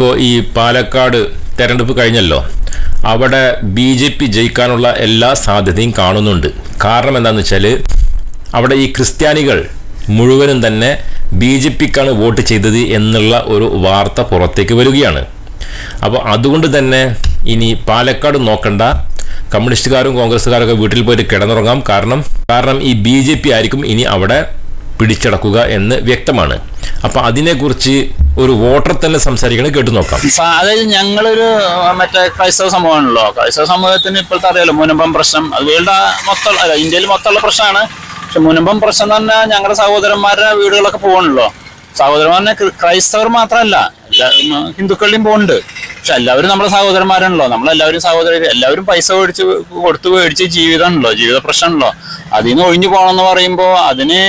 ഇപ്പോൾ ഈ പാലക്കാട് തെരഞ്ഞെടുപ്പ് കഴിഞ്ഞല്ലോ. അവിടെ ബി ജെ പി ജയിക്കാനുള്ള എല്ലാ സാധ്യതയും കാണുന്നുണ്ട്. കാരണം എന്താണെന്ന് വെച്ചാൽ അവിടെ ഈ ക്രിസ്ത്യാനികൾ മുഴുവനും തന്നെ ബി ജെ പിക്കാണ് വോട്ട് ചെയ്തത് എന്നുള്ള ഒരു വാർത്ത പുറത്തേക്ക് വരികയാണ്. അപ്പോൾ അതുകൊണ്ട് തന്നെ ഇനി പാലക്കാട് നോക്കണ്ട. കമ്മ്യൂണിസ്റ്റുകാരും കോൺഗ്രസ്സുകാരൊക്കെ വീട്ടിൽ പോയിട്ട് കിടന്നുറങ്ങാം. കാരണം കാരണം ഈ ബി ജെ പി ആയിരിക്കും ഇനി അവിടെ പിടിച്ചടക്കുക എന്ന് വ്യക്തമാണ്. അപ്പോൾ അതിനെക്കുറിച്ച് ഒരു വോട്ടർ തന്നെ സംസാരിക്കണം കേട്ടു നോക്കാം. അതായത് ഞങ്ങളൊരു മറ്റേ ക്രൈസ്തവ സമൂഹമാണല്ലോ. ക്രൈസ്തവ സമൂഹത്തിന് ഇപ്പോഴത്തെ അറിയാലോ മുനമ്പം പ്രശ്നം. അത് വേൾഡ് മൊത്തം അല്ല ഇന്ത്യയിൽ മൊത്തമുള്ള പ്രശ്നമാണ്. പക്ഷെ മുനമ്പം പ്രശ്നം എന്ന് പറഞ്ഞാൽ ഞങ്ങളുടെ സഹോദരന്മാരുടെ വീടുകളൊക്കെ പോകണല്ലോ. സഹോദരന്മാരെ ക്രൈസ്തവർ മാത്രമല്ല ഹിന്ദുക്കളിലും പോകുന്നുണ്ട് പക്ഷെ എല്ലാവരും നമ്മുടെ സഹോദരന്മാരാണല്ലോ. നമ്മളെല്ലാവരും സഹോദര എല്ലാവരും പൈസ മേടിച്ച് കൊടുത്തു മേടിച്ച് ജീവിതമാണല്ലോ ജീവിത പ്രശ്നമാണല്ലോ. അതിൽ നിന്ന് ഒഴിഞ്ഞു പോകണമെന്ന് പറയുമ്പോൾ അതിന്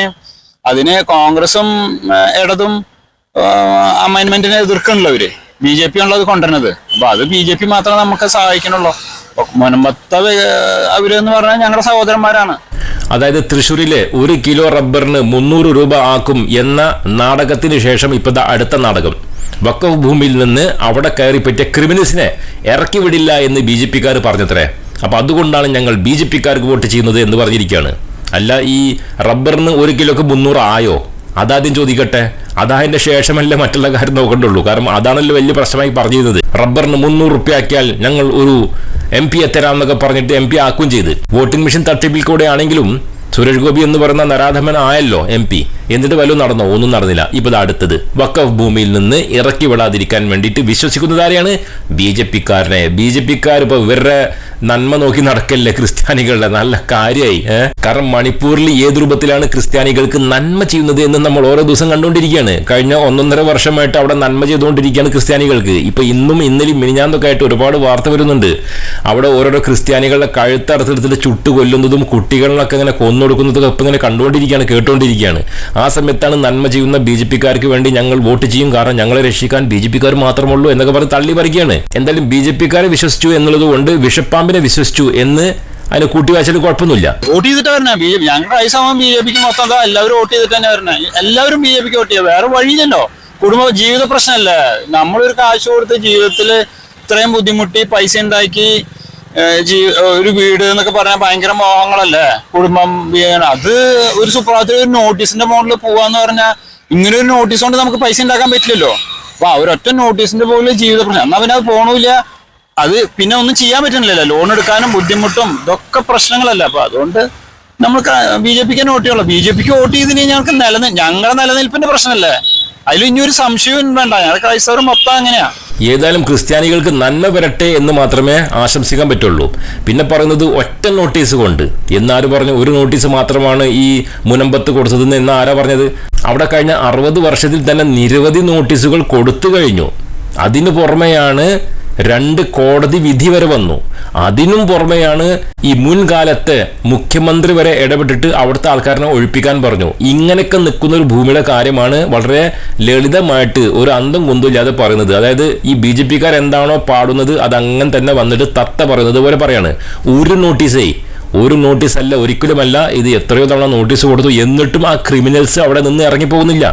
അതിന് കോൺഗ്രസും ഇടതും അമൈൻമെന്റിനെ എതിർക്കണല്ലോ അവർ ബി ജെ പി ആണല്ലോ അത് കൊണ്ടുവരുന്നത്. അപ്പൊ അത് ബി ജെ പി മാത്രമേ നമുക്ക് സഹായിക്കണുള്ളൂ വേ- അവരെന്ന് പറഞ്ഞാൽ ഞങ്ങളുടെ സഹോദരന്മാരാണ്. അതായത് തൃശ്ശൂരിലെ ഒരു കിലോ റബ്ബറിന് മുന്നൂറ് രൂപ ആക്കും എന്ന നാടകത്തിന് ശേഷം ഇപ്പോഴത്തെ അടുത്ത നാടകം. വക്കഫ് ഭൂമിയിൽ നിന്ന് അവിടെ കയറി പറ്റിയ ക്രിമിനൽസിനെ ഇറക്കി വിടില്ല എന്ന് ബി ജെ പിക്കാർ പറഞ്ഞത്രേ. അപ്പൊ അതുകൊണ്ടാണ് ഞങ്ങൾ ബി ജെ പിക്കാർക്ക് വോട്ട് ചെയ്യുന്നത് എന്ന് പറഞ്ഞിരിക്കുകയാണ് അല്ല ഈ റബ്ബറിന് ഒരു കിലോക്ക് മുന്നൂറ് ആയോ? അതാദ്യം ചോദിക്കട്ടെ. അതതിന്റെ ശേഷമല്ലേ മറ്റുള്ള കാര്യം നോക്കണ്ടുള്ളൂ. കാരണം അതാണല്ലോ വലിയ പ്രശ്നമായി പറഞ്ഞിരുന്നത്. റബ്ബറിന് മുന്നൂറ് റുപ്യ ആക്കിയാൽ ഞങ്ങൾ ഒരു എം പി തരാമെന്നൊക്കെ പറഞ്ഞിട്ട് എം പി ആക്കുകയും ചെയ്ത്. വോട്ടിംഗ് മെഷീൻ തട്ടിപ്പിൽ കൂടെ ആണെങ്കിലും സുരേഷ് ഗോപി എന്ന് പറയുന്ന നരാധമൻ ആയല്ലോ എം പി. എന്നിട്ട് വല്ലതും നടന്നോ? ഒന്നും നടന്നില്ല. ഇപ്പോൾ അടുത്തത്. വക്കഫ് ഭൂമിയിൽ നിന്ന് ഇറക്കി വിടാതിരിക്കാൻ വേണ്ടിയിട്ട് വിശ്വസിക്കുന്നത് ആരെയാണ്? ബി ജെ പിക്കാരനെ. ബി ജെ പിക്കാർ ഇപ്പോൾ ഇവരുടെ നന്മ നോക്കി നടക്കല്ലേ ക്രിസ്ത്യാനികളുടെ? നല്ല കാര്യമായി കാരണം മണിപ്പൂരിൽ ഏത് രൂപത്തിലാണ് ക്രിസ്ത്യാനികൾക്ക് നന്മ ചെയ്യുന്നത് എന്ന് നമ്മൾ ഓരോ ദിവസം കണ്ടുകൊണ്ടിരിക്കുകയാണ്. കഴിഞ്ഞ ഒന്നൊന്നര വർഷമായിട്ട് അവിടെ നന്മ ചെയ്തുകൊണ്ടിരിക്കുകയാണ് ക്രിസ്ത്യാനികൾക്ക്. ഇപ്പൊ ഇന്നും ഇന്നലെയും മിനിഞ്ഞാന്തൊക്കെ ആയിട്ട് ഒരുപാട് വാർത്ത വരുന്നുണ്ട്. അവിടെ ഓരോരോ ക്രിസ്ത്യാനികളുടെ കഴുത്തറുത്തെടുത്തിട്ട് ചുട്ടു കൊല്ലുന്നതും കുട്ടികളിലൊക്കെ ഇങ്ങനെ കൊന്നൊടുക്കുന്നതൊക്കെ ഇപ്പം ഇങ്ങനെ കണ്ടുകൊണ്ടിരിക്കുകയാണ് കേട്ടുകൊണ്ടിരിക്കുകയാണ്. ആ സമയത്താണ് നന്മ ചെയ്യുന്ന ബി ജെ പിക്കാർക്ക് വേണ്ടി ഞങ്ങൾ വോട്ട് ചെയ്യും. കാരണം ഞങ്ങളെ രക്ഷിക്കാൻ ബി ജെ പിക്കാർ മാത്രമുള്ളൂ എന്നൊക്കെ പറഞ്ഞ് തള്ളി പറിക്കുകയാണ് എന്തായാലും ബി ജെ പിക്കാരെ വിശ്വസിച്ചു എന്നുള്ളത് കൊണ്ട് വിഷപ്പാമ്പിനെ വിശ്വസിച്ചു എന്ന് അതിന് കൂട്ടിവാച്ചാൽ കുഴപ്പമൊന്നുമില്ല. വോട്ട് ചെയ്തിട്ട് വരണേ? ബി ജെ പി ഞങ്ങളുടെ ഐസമം ബി ജെ പിക്ക് മൊത്തം എല്ലാവരും വോട്ട് ചെയ്തിട്ട് തന്നെ വരണേ? എല്ലാവരും ബി ജെ പിക്ക് വോട്ട് ചെയ്യുക. വേറെ വഴിയില്ലല്ലോ. കുടുംബ ജീവിത പ്രശ്നമല്ലേ? നമ്മളൊരു കാശ് കൊടുത്ത് ജീവിതത്തിൽ ഇത്രയും ബുദ്ധിമുട്ടി പൈസ ഉണ്ടാക്കി ഒരു വീട് എന്നൊക്കെ പറഞ്ഞാൽ ഭയങ്കര മോഹങ്ങളല്ലേ? കുടുംബം അത് ഒരു സുപ്രഭാതത്തിൽ ഒരു നോട്ടീസിന്റെ മോഡലിൽ പോവാന്ന് പറഞ്ഞാൽ ഇങ്ങനെ ഒരു നോട്ടീസ് കൊണ്ട് നമുക്ക് പൈസ ഉണ്ടാക്കാൻ പറ്റില്ലല്ലോ. അപ്പൊ ഒരൊറ്റ നോട്ടീസിന്റെ പോലും ജീവിത പ്രശ്നം. എന്നാ പിന്നെ അത് പോണില്ല. അത് പിന്നെ ഒന്നും ചെയ്യാൻ പറ്റുന്നില്ലല്ലോ. ലോൺ എടുക്കാനും ബുദ്ധിമുട്ടും ഇതൊക്കെ പ്രശ്നങ്ങളല്ല. അപ്പൊ അതുകൊണ്ട് നമ്മൾ ബി ജെ പിക്ക് വോട്ട് ചെയ്യുള്ളൂ ബി ജെ പിക്ക് വോട്ട് ചെയ്തിന് ഞങ്ങൾക്ക് നിലനിൽ ഞങ്ങളുടെ നിലനിൽപ്പിന്റെ പ്രശ്നമല്ലേ? അതിൽ ഇനി ഒരു സംശയവും വേണ്ട. ഞങ്ങളുടെ ക്രൈസ്തവർ മൊത്തം അങ്ങനെയാ. ഏതായാലും ക്രിസ്ത്യാനികൾക്ക് നന്മ വരട്ടെ എന്ന് മാത്രമേ ആശംസിക്കാൻ പറ്റുള്ളൂ. പിന്നെ പറയുന്നത് ഒറ്റ നോട്ടീസ് കൊണ്ട്. എന്നാരും പറഞ്ഞു ഒരു നോട്ടീസ് മാത്രമാണ് ഈ മുനമ്പത്ത് കൊടുത്തതെന്ന് എന്ന് ആരാ പറഞ്ഞത്? അവിടെ കഴിഞ്ഞ അറുപത് വർഷത്തിൽ തന്നെ നിരവധി നോട്ടീസുകൾ കൊടുത്തു കഴിഞ്ഞു. അതിനു പുറമെയാണ് രണ്ട് കോടതി വിധി വരെ വന്നു. അതിനും പുറമെയാണ് ഈ മുൻകാലത്തെ മുഖ്യമന്ത്രി വരെ ഇടപെട്ടിട്ട് അവിടുത്തെ ആൾക്കാരനെ ഒഴിപ്പിക്കാൻ പറഞ്ഞു. ഇങ്ങനെയൊക്കെ നിൽക്കുന്ന ഒരു ഭൂമിയുടെ കാര്യമാണ് വളരെ ലളിതമായിട്ട് ഒരു അന്തം കുന്തുമില്ലാതെ പറയുന്നത്. അതായത് ഈ ബി ജെ പിക്കാർ എന്താണോ പാടുന്നത് അത് അങ്ങനെ തന്നെ വന്നിട്ട് തത്ത പറയുന്നത് പോലെ പറയാണ്. ഒരു നോട്ടീസേ ഒരു നോട്ടീസ് അല്ല ഒരിക്കലുമല്ല ഇത് എത്രയോ തവണ നോട്ടീസ് കൊടുത്തു. എന്നിട്ടും ആ ക്രിമിനൽസ് അവിടെ നിന്ന് ഇറങ്ങി പോകുന്നില്ല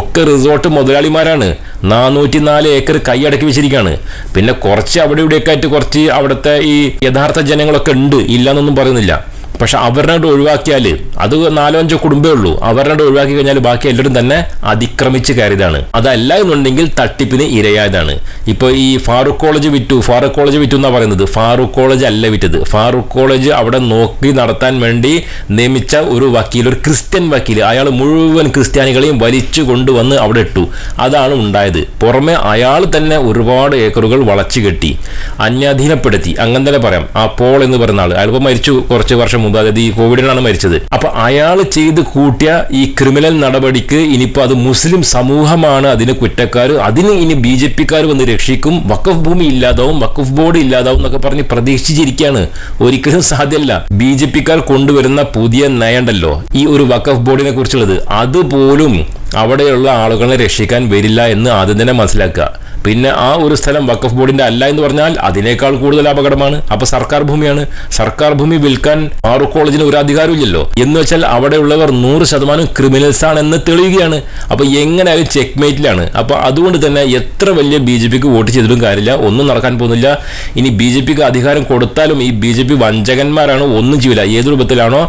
ഒക്കെ റിസോർട്ട് മുതലാളിമാരാണ്. നാനൂറ്റി നാല് ഏക്കർ കൈയടക്കി വെച്ചിരിക്കുകയാണ് പിന്നെ കുറച്ച് അവിടെ ഇവിടെയൊക്കെ ആയിട്ട് കുറച്ച് അവിടുത്തെ ഈ യഥാർത്ഥ ജനങ്ങളൊക്കെ ഉണ്ട്. ഇല്ലാന്നൊന്നും പറയുന്നില്ല. പക്ഷെ അവരുടെ ഒഴിവാക്കിയാൽ അത് നാലോ അഞ്ചോ കുടുംബമേ ഉള്ളൂ. അവരുടെ ഒഴിവാക്കി കഴിഞ്ഞാൽ ബാക്കി എല്ലാവരും തന്നെ അതിക്രമിച്ച് കയറിയതാണ്. അതല്ല എന്നുണ്ടെങ്കിൽ തട്ടിപ്പിന് ഇരയായതാണ്. ഇപ്പോൾ ഈ ഫാറൂഖ് കോളേജ് വിറ്റു ഫാറൂഖ് കോളേജ് വിറ്റു എന്നാണ് പറയുന്നത്? ഫാറൂഖ് കോളേജ് അല്ല വിറ്റത്. ഫാറൂഖ് കോളേജ് അവിടെ നോക്കി നടത്താൻ വേണ്ടി നിയമിച്ച ഒരു വക്കീൽ ഒരു ക്രിസ്ത്യൻ വക്കീൽ അയാൾ മുഴുവൻ ക്രിസ്ത്യാനികളെയും വലിച്ചു കൊണ്ടുവന്ന് അവിടെ ഇട്ടു. അതാണ് ഉണ്ടായത്. പുറമെ അയാൾ തന്നെ ഒരുപാട് ഏക്കറുകൾ വളച്ചു കെട്ടി. അന്യാധീനപ്പെടുത്തി. അങ്ങനെ തന്നെ പറയാം. ആ പോൾ എന്ന് പറയുന്ന ആൾ അയാളിപ്പോൾ മരിച്ചു കുറച്ച് വർഷം മുമ്പ് അതായത് ഈ കോവിഡിനാണ് മരിച്ചത്. അപ്പൊ അയാൾ ചെയ്ത് കൂട്ടിയ ഈ ക്രിമിനൽ നടപടിക്ക് ഇനിയിപ്പോ അത് മുസ്ലിം സമൂഹമാണ് അതിന് കുറ്റക്കാർ അതിന് ഇനി ബി ജെ പിക്കാർ വന്ന് രക്ഷിക്കും. വക്കഫ് ഭൂമി ഇല്ലാതാവും വക്കഫ് ബോർഡ് ഇല്ലാതാവും എന്നൊക്കെ പറഞ്ഞ് പ്രതീക്ഷിച്ചിരിക്കുകയാണ് ഒരിക്കലും സാധ്യമല്ല. ബി ജെ പിക്കാർ കൊണ്ടുവരുന്ന പുതിയ നയണ്ടല്ലോ ഈ ഒരു വക്കഫ് ബോർഡിനെ കുറിച്ചുള്ളത്. അതുപോലും അവിടെയുള്ള ആളുകളെ രക്ഷിക്കാൻ വരില്ല എന്ന് ആദ്യം തന്നെ മനസ്സിലാക്കുക. പിന്നെ ആ ഒരു സ്ഥലം വഖഫ് ബോർഡിന്റെ അല്ല എന്ന് പറഞ്ഞാൽ അതിനേക്കാൾ കൂടുതൽ അപകടമാണ്. അപ്പൊ സർക്കാർ ഭൂമിയാണ്. സർക്കാർ ഭൂമി വിൽക്കാൻ ഫാറൂഖ് കോളേജിന് ഒരു അധികാരമില്ലല്ലോ എന്ന് വെച്ചാൽ അവിടെയുള്ളവർ നൂറ് ശതമാനം ക്രിമിനൽസ് ആണ് എന്ന് തെളിയുകയാണ്. അപ്പൊ എങ്ങനെയാലും ചെക്ക് മേറ്റിലാണ് അപ്പൊ അതുകൊണ്ട് തന്നെ എത്ര വലിയ ബി ജെ പിക്ക് വോട്ട് ചെയ്തിട്ടും കാര്യമില്ല. ഒന്നും നടക്കാൻ പോകുന്നില്ല. ഇനി ബി ജെ പിക്ക് അധികാരം കൊടുത്താലും ഈ ബി ജെ പി വഞ്ചകന്മാരാണോ? ഒന്നും ചെയ്യില്ല ഏത് രൂപത്തിലാണോ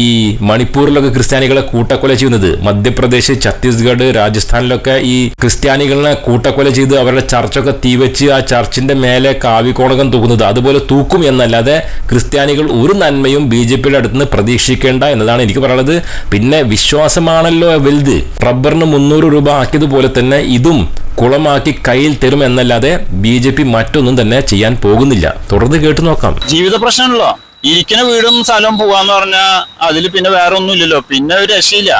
ഈ മണിപ്പൂരിലൊക്കെ ക്രിസ്ത്യാനികളെ കൂട്ടക്കൊല ചെയ്യുന്നത്? മധ്യപ്രദേശ് ഛത്തീസ്ഗഡ് രാജസ്ഥാനിലൊക്കെ ഈ ക്രിസ്ത്യാനികളെ കൂട്ടക്കൊല ചെയ്ത് അവരുടെ ചർച്ചൊക്കെ തീവച്ച് ആ ചർച്ചിന്റെ മേലെ കാവികോണകം തൂക്കുന്നത്. അതുപോലെ തൂക്കും എന്നല്ലാതെ ക്രിസ്ത്യാനികൾ ഒരു നന്മയും ബി ജെ പിയുടെ അടുത്ത് നിന്ന് പ്രതീക്ഷിക്കേണ്ട എന്നതാണ് എനിക്ക് പറയുന്നത് പിന്നെ വിശ്വാസമാണല്ലോ വലുത്. റബ്ബറിന് മുന്നൂറ് രൂപ ആക്കിയതുപോലെ തന്നെ ഇതും കുളമാക്കി കയ്യിൽ തരും എന്നല്ലാതെ ബി ജെ പി മറ്റൊന്നും തന്നെ ചെയ്യാൻ പോകുന്നില്ല. തുടർന്ന് കേട്ടു നോക്കാം. ജീവിത പ്രശ്നമല്ലോ ഇരിക്കുന്ന വീടും സ്ഥലവും പോവാന്ന് പറഞ്ഞാൽ അതിൽ പിന്നെ വേറെ ഒന്നും ഇല്ലല്ലോ. പിന്നെ ഒരു രക്ഷയില്ല.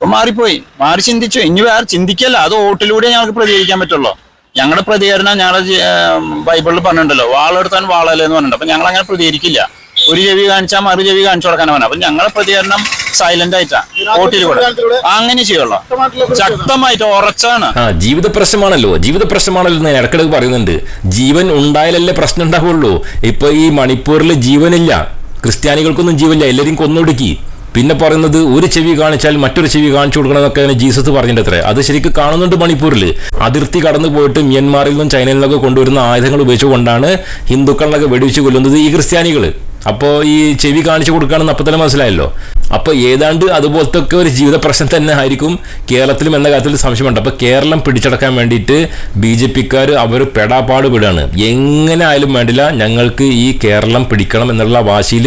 മാറിപ്പോയി. മാറി ചിന്തിച്ചു. ഇനി വേറെ ചിന്തിക്കല്ല. അത് വോട്ടിലൂടെ ഞങ്ങൾക്ക് പ്രതികരിക്കാൻ പറ്റുള്ളൂ. ഞങ്ങളുടെ പ്രതികരണം ഞങ്ങളുടെ ബൈബിളിൽ പറഞ്ഞിട്ടുണ്ടല്ലോ വാളെടുത്താൻ വാളല്ലേ എന്ന് പറഞ്ഞിട്ടുണ്ട്. അപ്പൊ ഞങ്ങൾ അങ്ങനെ പ്രതികരിക്കില്ല. ഒരു ചെവി കാണിച്ചാൽ മറു ചെവി കാണിച്ചു കൊടുക്കാനാണ് പറഞ്ഞത്. അപ്പൊ ഞങ്ങളുടെ പ്രതികരണം സൈലന്റ് ആയിട്ടാ കൂടെ അങ്ങനെ ചെയ്യുള്ളൂ. ശക്തമായിട്ട് ഉറച്ചാണ്. ആ ജീവിത പ്രശ്നമാണല്ലോ. ജീവിത പ്രശ്നമാണല്ലോ ഞാൻ ഇടക്കിടക്ക് പറയുന്നുണ്ട്. ജീവൻ ഉണ്ടായാലല്ലേ പ്രശ്നം ഉണ്ടാവുള്ളൂ. ഇപ്പൊ ഈ മണിപ്പൂരിൽ ജീവനില്ല. ക്രിസ്ത്യാനികൾക്കൊന്നും ജീവനില്ല. എല്ലാവരും കൊന്നൊടുക്കി. പിന്നെ പറയുന്നത് ഒരു ചെവി കാണിച്ചാൽ മറ്റൊരു ചെവി കാണിച്ചു കൊടുക്കണമെന്നൊക്കെ അങ്ങനെ ജീസസ് പറഞ്ഞിട്ടത്രേ. അത് ശരിക്കും കാണുന്നുണ്ട് മണിപ്പൂരിൽ അതിർത്തി കടന്നു പോയിട്ട് മ്യാൻമാറിൽ നിന്നും ചൈനയിൽ നിന്നൊക്കെ കൊണ്ടുവരുന്ന ആയുധങ്ങൾ ഉപയോഗിച്ചുകൊണ്ടാണ് ഹിന്ദുക്കളിലൊക്കെ വെടിവെച്ച് കൊല്ലുന്നത് ഈ ക്രിസ്ത്യാനികൾ അപ്പോൾ ഈ ചെവി കാണിച്ചു കൊടുക്കുകയാണെന്ന് അപ്പം തന്നെ മനസ്സിലായല്ലോ. അപ്പോൾ ഏതാണ്ട് അതുപോലത്തെ ഒക്കെ ഒരു ജീവിത പ്രശ്നം തന്നെ ആയിരിക്കും കേരളത്തിലും എന്ന കാര്യത്തിൽ സംശയമുണ്ട്. അപ്പോൾ കേരളം പിടിച്ചടക്കാൻ വേണ്ടിയിട്ട് ബി ജെ പിക്കാർ അവർ പെടാപ്പാട് വിടുകയാണ് എങ്ങനെ ആയാലും വേണ്ടില്ല ഞങ്ങൾക്ക് ഈ കേരളം പിടിക്കണം എന്നുള്ള വാശിയിൽ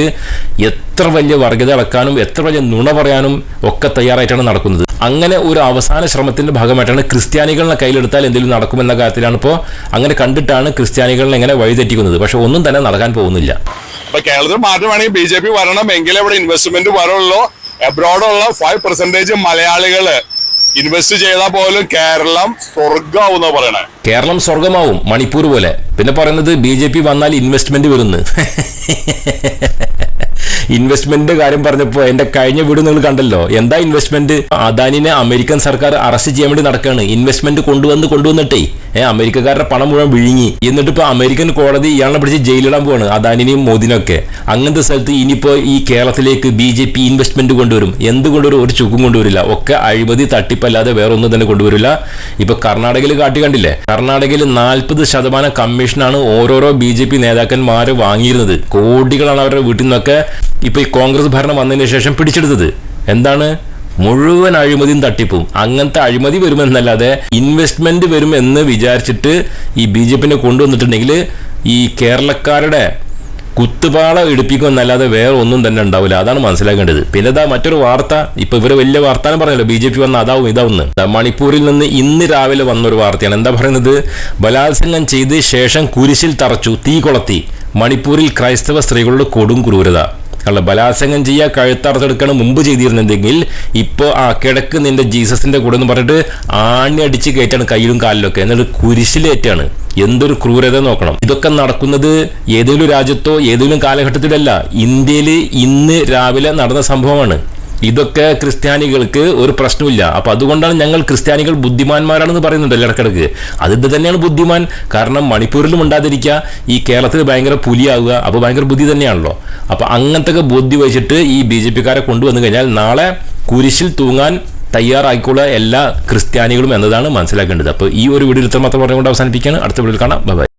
എത്ര വലിയ വർഗത അളക്കാനും എത്ര വലിയ നുണ പറയാനും ഒക്കെ തയ്യാറായിട്ടാണ് നടക്കുന്നത്. അങ്ങനെ ഒരു അവസാന ശ്രമത്തിന്റെ ഭാഗമായിട്ടാണ് ക്രിസ്ത്യാനികളെ കയ്യിലെടുത്താൽ എന്തെങ്കിലും നടക്കുമെന്ന കാര്യത്തിലാണ് ഇപ്പോൾ അങ്ങനെ കണ്ടിട്ടാണ് ക്രിസ്ത്യാനികളെ എങ്ങനെ വഴിതെറ്റിക്കുന്നത്. പക്ഷേ ഒന്നും തന്നെ നടക്കാൻ പോകുന്നില്ല. അപ്പൊ കേരളത്തിൽ മാറ്റം വേണമെങ്കിൽ ബി ജെ പി വരണം. എങ്കിലേ ഇവിടെ ഇൻവെസ്റ്റ്മെന്റ് വരുള്ളൂ എബ്രോഡുള്ള ഫൈവ് പെർസെന്റേജ് മലയാളികൾ ഇൻവെസ്റ്റ് ചെയ്താൽ പോലും കേരളം സ്വർഗമാവും പറയണേ. കേരളം സ്വർഗമാവും മണിപ്പൂർ പോലെ. പിന്നെ പറയുന്നത് ബി ജെ പി വന്നാൽ ഇൻവെസ്റ്റ്മെന്റ് വരുന്നു. ഇൻവെസ്റ്റ്മെന്റിന്റെ കാര്യം പറഞ്ഞപ്പോൾ എന്റെ കഴിഞ്ഞ വീട് നിങ്ങൾ കണ്ടല്ലോ. എന്താ ഇൻവെസ്റ്റ്മെന്റ് അദാനിനെ അമേരിക്കൻ സർക്കാർ അറസ്റ്റ് ചെയ്യാൻ വേണ്ടി നടക്കുകയാണ് ഇൻവെസ്റ്റ്മെന്റ് കൊണ്ടുവന്ന് കൊണ്ടുവന്നിട്ടേ ഏഹ് അമേരിക്കക്കാരുടെ പണം മുഴുവൻ വിഴുങ്ങി. എന്നിട്ട് ഇപ്പൊ അമേരിക്കൻ കോടതി ഇയാളെ പിടിച്ച് ജയിലിടാൻ പോവാണ് അദാനിനെയും മോദിനൊക്കെ. അങ്ങനത്തെ സ്ഥലത്ത് ഇനിയിപ്പോ ഈ കേരളത്തിലേക്ക് ബി ജെ പി ഇൻവെസ്റ്റ്മെന്റ് കൊണ്ടുവരും. എന്ത് കൊണ്ടുവരും ഒരു ചുക്കും കൊണ്ടുവരില്ല. ഒക്കെ അഴിമതി തട്ടിപ്പല്ലാതെ വേറെ ഒന്നും തന്നെ കൊണ്ടുവരില്ല. ഇപ്പൊ കർണാടകയിൽ കാട്ടി കണ്ടില്ലേ? കർണാടകയിൽ നാൽപ്പത് ശതമാനം കമ്മീഷനാണ് ഓരോരോ ബി ജെ പി നേതാക്കന്മാര് വാങ്ങിയിരുന്നത്. കോടികളാണ് അവരുടെ വീട്ടിൽ നിന്നൊക്കെ ഇപ്പൊ ഈ കോൺഗ്രസ് ഭരണം വന്നതിന് ശേഷം പിടിച്ചെടുത്തത്? എന്താണ്? മുഴുവൻ അഴിമതിയും തട്ടിപ്പും. അങ്ങനത്തെ അഴിമതി വരുമെന്നല്ലാതെ ഇൻവെസ്റ്റ്മെന്റ് വരുമെന്ന് വിചാരിച്ചിട്ട് ഈ ബി ജെ പിനെ കൊണ്ടുവന്നിട്ടുണ്ടെങ്കിൽ ഈ കേരളക്കാരുടെ കുത്തുപാള എടുപ്പിക്കുമെന്നല്ലാതെ വേറെ ഒന്നും തന്നെ ഉണ്ടാവില്ല. അതാണ് മനസ്സിലാക്കേണ്ടത്. പിന്നെ ഇതാ മറ്റൊരു വാർത്ത. ഇപ്പൊ ഇവർ വലിയ വാർത്താനം പറഞ്ഞല്ലോ. ബി ജെ പി വന്ന അതാവും ഇതാവുന്ന്. മണിപ്പൂരിൽ നിന്ന് ഇന്ന് രാവിലെ വന്ന ഒരു വാർത്തയാണ്. എന്താ പറയുന്നത്? ബലാത്സംഗം ചെയ്ത് ശേഷം കുരിശിൽ തറച്ചു തീ കൊളത്തി. മണിപ്പൂരിൽ ക്രൈസ്തവ സ്ത്രീകളുടെ കൊടും ക്രൂരത. അല്ല ബലാത്സംഗം ചെയ്യുക കഴുത്തറത്തെടുക്കണം മുമ്പ് ചെയ്തിരുന്നെങ്കിൽ ഇപ്പോൾ ആ കിടക്ക് നിന്റെ ജീസസിന്റെ കൂടെ എന്ന് പറഞ്ഞിട്ട് ആണി അടിച്ച് കയറ്റാണ് കയ്യിലും കാലിലൊക്കെ. എന്നിട്ട് കുരിശിലേറ്റാണ്. എന്തൊരു ക്രൂരത നോക്കണം. ഇതൊക്കെ നടക്കുന്നത് ഏതെങ്കിലും രാജ്യത്തോ ഏതെങ്കിലും കാലഘട്ടത്തിലല്ല. ഇന്ത്യയിൽ ഇന്ന് രാവിലെ നടന്ന സംഭവമാണ്. ഇതൊക്കെ ക്രിസ്ത്യാനികൾക്ക് ഒരു പ്രശ്നമില്ല. അപ്പോൾ അതുകൊണ്ടാണ് ഞങ്ങൾ ക്രിസ്ത്യാനികൾ ബുദ്ധിമാന്മാരാണെന്ന് പറയുന്നുണ്ടല്ലോ ഇടക്കിടക്ക്. അതിത് തന്നെയാണ് ബുദ്ധിമാൻ. കാരണം മണിപ്പൂരിലും ഉണ്ടാതിരിക്കുക ഈ കേരളത്തിൽ ഭയങ്കര പുലിയാവുക അപ്പോൾ ഭയങ്കര ബുദ്ധി തന്നെയാണല്ലോ. അപ്പോൾ അങ്ങനത്തെ ബുദ്ധി വെച്ചിട്ട് ഈ ബി ജെ പിക്കാരെ കൊണ്ടുവന്നു കഴിഞ്ഞാൽ നാളെ കുരിശിൽ തൂങ്ങാൻ തയ്യാറായിക്കോളുക എല്ലാ ക്രിസ്ത്യാനികളും എന്നതാണ് മനസ്സിലാക്കേണ്ടത്. അപ്പോൾ ഈ ഒരു വീഡിയോ ഇത്ര മാത്രം പറഞ്ഞുകൊണ്ട് അവസാനിപ്പിക്കുകയാണ്. അടുത്ത വീഡിയോയിൽ കാണാം. ബൈ.